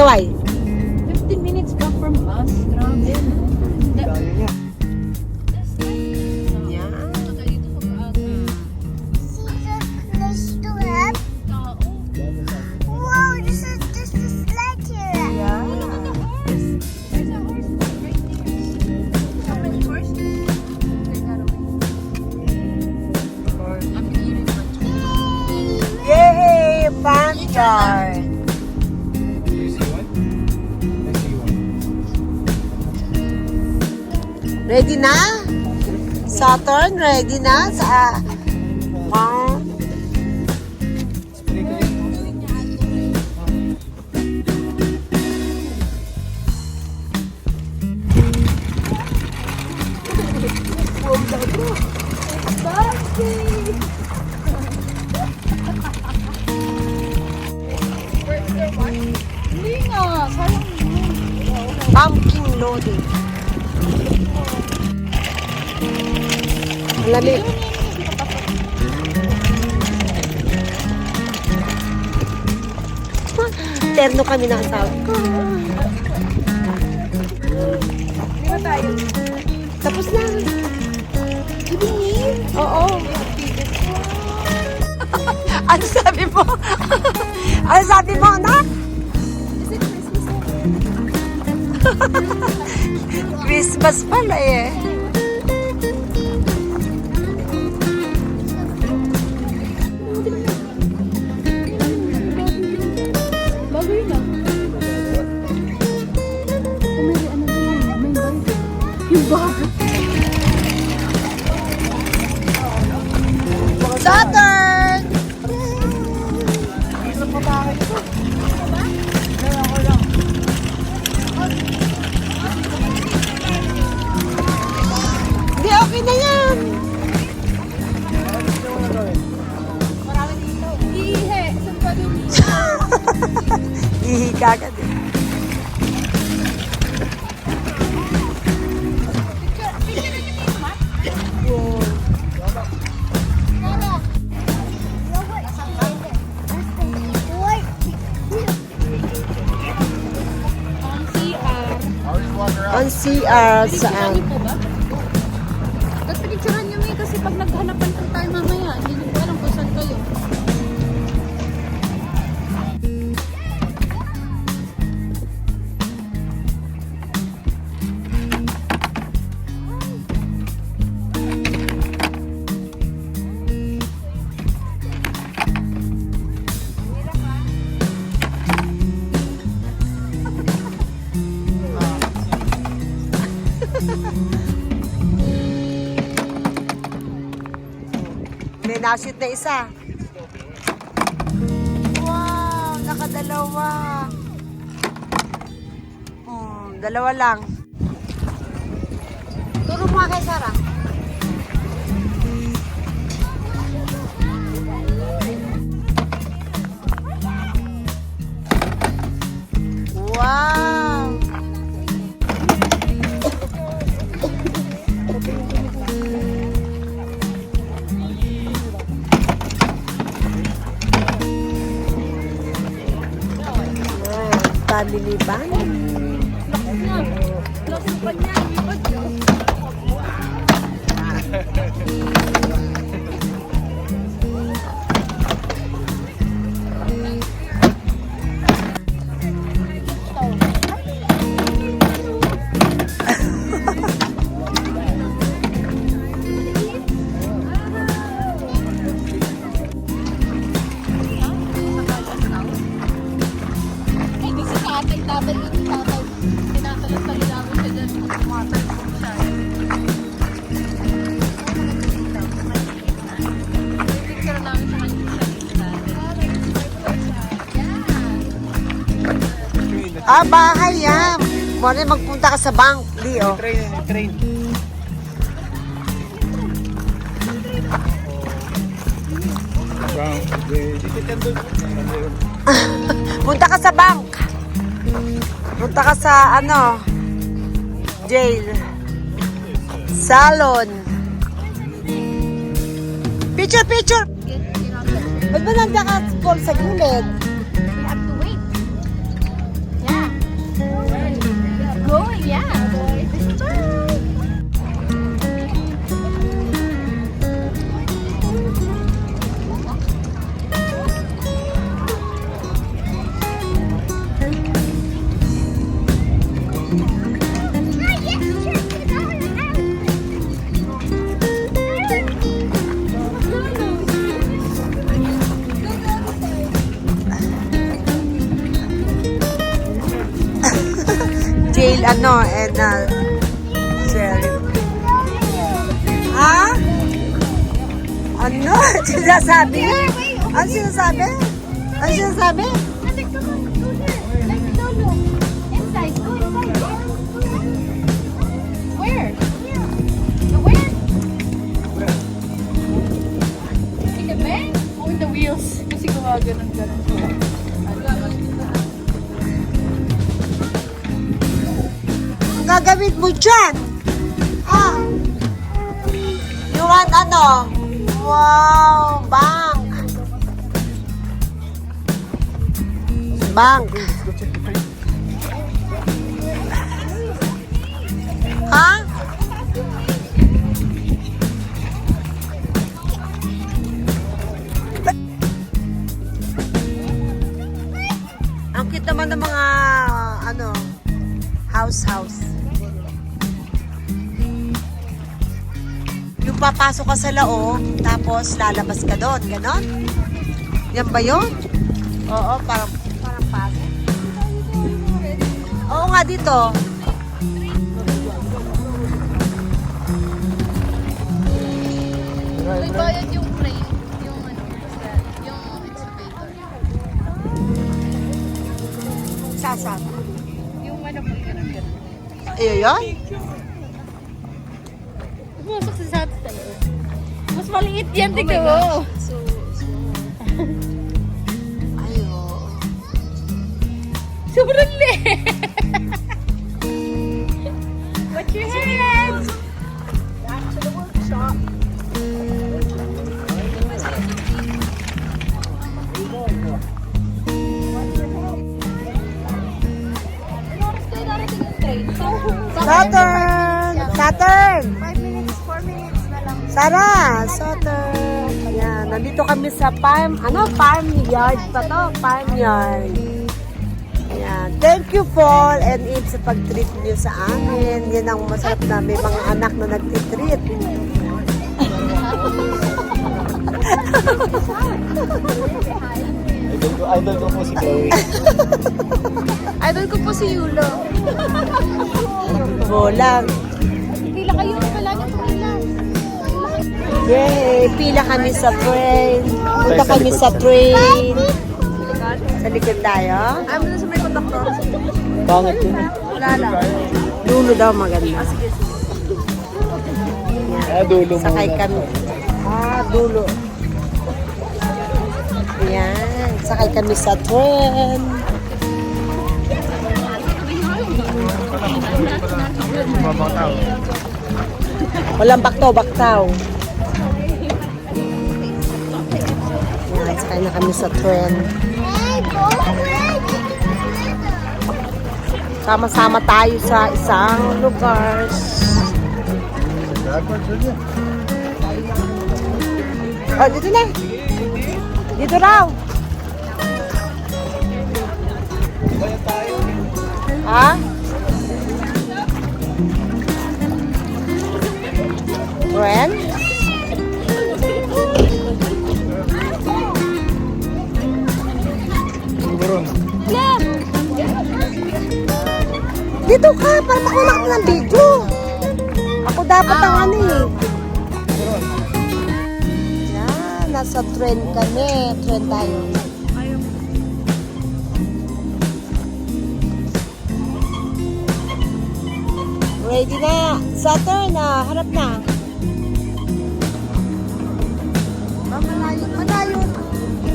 Di ready na? Sa... kami ng asawa ba tayo? Tapos na. Oo. ano sabi mo? ano sabi mo, anak? Christmas pala eh. Ka din. CR. On CR saan? May nashoot na isa. Wow, nakadalawa. Hmm, dalawa lang. Turo mo kay Sarah. Family band. Tatay, yun si tatay. Tinatalon-talon namin siya dyan. Tumatay po siya. Picture namin sa kanya Ah, bahay yan. Muna magpunta ka sa bank, Leo. Train, train. Punta ka sa bank. Punta ka sa ano, jail. Salon. Picture, picture. Ba't ba nandiyan ka sa gilid? Bed? Oh, in the wheels. Kasi gumaganon ganon siya. Ang gagawin mo dyan? Ah. You want ano? Wow, bank. Bank. Ha? Papasok ka sa loob, tapos lalabas ka doon, ganon? Yan ba yun? Oo, parang, parang pasok. Oo nga dito. May bayad yung frame. Yung ano, yung excavator. Sasan. Yung ano po, ganon. Ayun yun? Pumasok sa sa tayo. Mas maliit yan, tignan mo. Ayo. Sobrang liit. Watch your hands. Saturn! Saturn! Sara! Saturn! Ayan, nandito kami sa farm, ano, farm yard pa to, farm yard. Ayan, thank you Paul and Eve sa pag-treat niyo sa amin. Yan ang masarap na may mga anak na nag-treat. Idol ko, idol ko po si Chloe. Idol ko po si Yulo. Bolang. Pila kayo na. Yay! Pila kami sa train. Punta kami sa train. Sa likod tayo. Ano na sa may conductor? Pangit yun eh. Wala lang. Dulo daw maganda. Ah, dulo mo. Sakay kami. Ah, dulo. Ayan. Sakay kami sa train. Walang baktaw-baktaw. Ayan, sakay na kami sa train. Sama-sama tayo sa isang lugar. Oh, dito na. Dito raw. Ha? Ren? Buron. Dito ka, para makuha ka ng video. Ako dapat ang ano eh. Yan, nasa trend kami. Trend tayo. Ready na. Saturn na. Harap na. Ah, malayo. Malayo.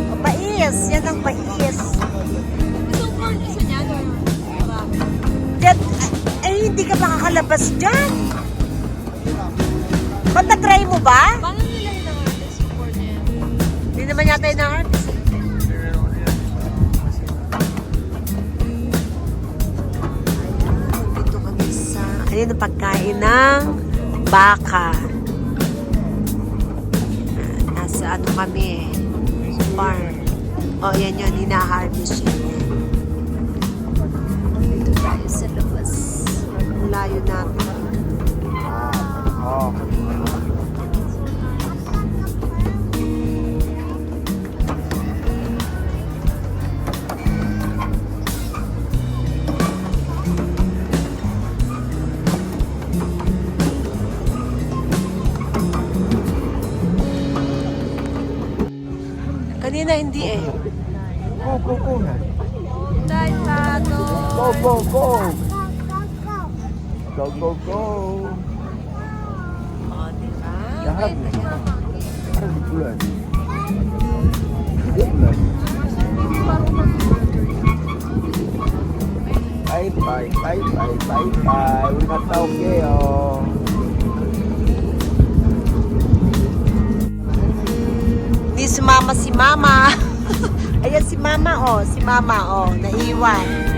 Oh, pais. Yan ang pais. Hindi ka makakalabas dyan. Ba't na-try mo ba? Paano nila hinangarap support niya? Hindi naman yata yung artist. Dito kami sa, ayun ang pagkain ng baka. Nasa ano kami, farm. O, oh, yan yun, hina-harvest yun. Dito tayo sa labas layo natin. Ah, oh. Kanina hindi eh. Go, go, go. Dahil pato. Ano? Go, go, go. Go, go, go. Oh, diba? Lahat. Parang bulan. Bulan. Bye, bye, bye, bye, bye, bye. Na tao kayo. Di sumama si mama. Ayan si mama, oh. Si mama, oh. Naiwan.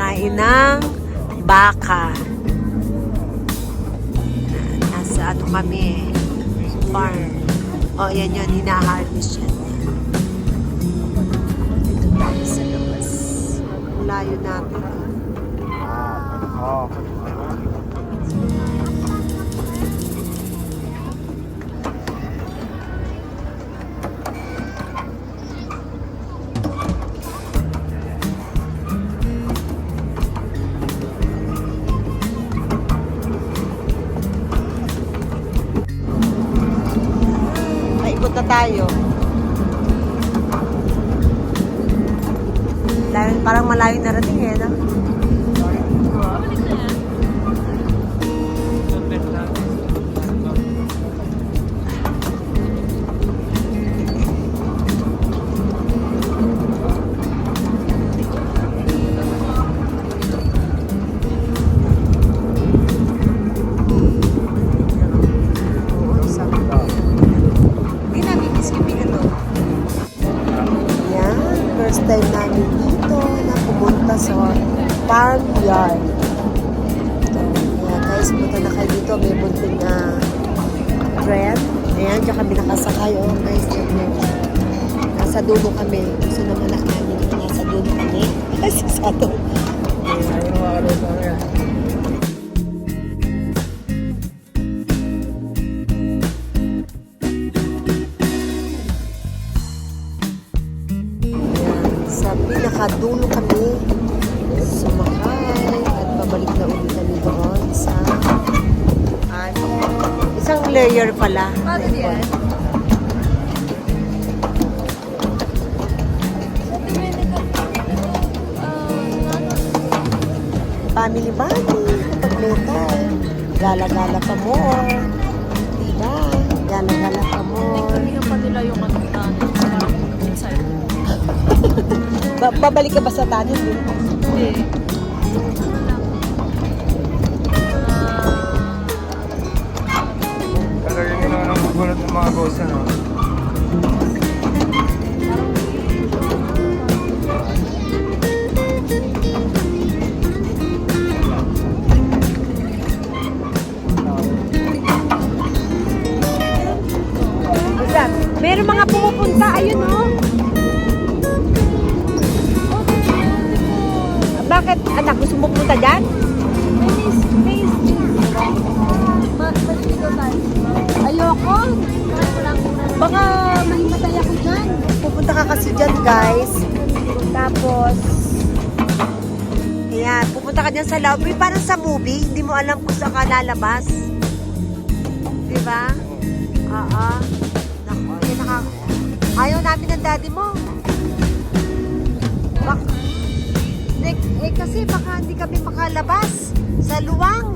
Pagkain ng baka. Nasa ano kami, farm. O, oh, yan yun, hina-harvest yan. Dito tayo sa labas. Layo natin. Oh. Na tayo. Dahil parang malayo na rin eh, no? First time namin dito na pumunta sa farm yard. Kaya guys, punta na kayo dito. May munting na trend. Ayan, dyan kami nakasakay. Oh, guys, yun. Nasa dulo kami. Gusto naman na namin nasa dulo kami. si Sato. Ayaw na makakaroon sa isang layer pala. Paano yan? Family kapag may time. Gala-gala pa more. Diba? Gala-gala pa more. Kanihan pa nila yung ano babalik ka ba sa tanin? Hindi. Gugulat ng Tapos, ayan, pupunta ka dyan sa lobby. Parang sa movie, hindi mo alam kung saan ka lalabas. Di ba? Oo. Naku, yun naka... Ayaw namin ng daddy mo. Bak eh, eh, kasi baka hindi kami makalabas sa luwang.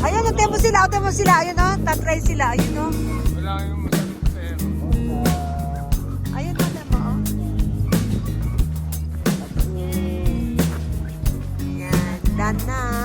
Ayun, nagtemo sila, nagtemo sila. Ayun o, tatry sila. Ayun o. านนะ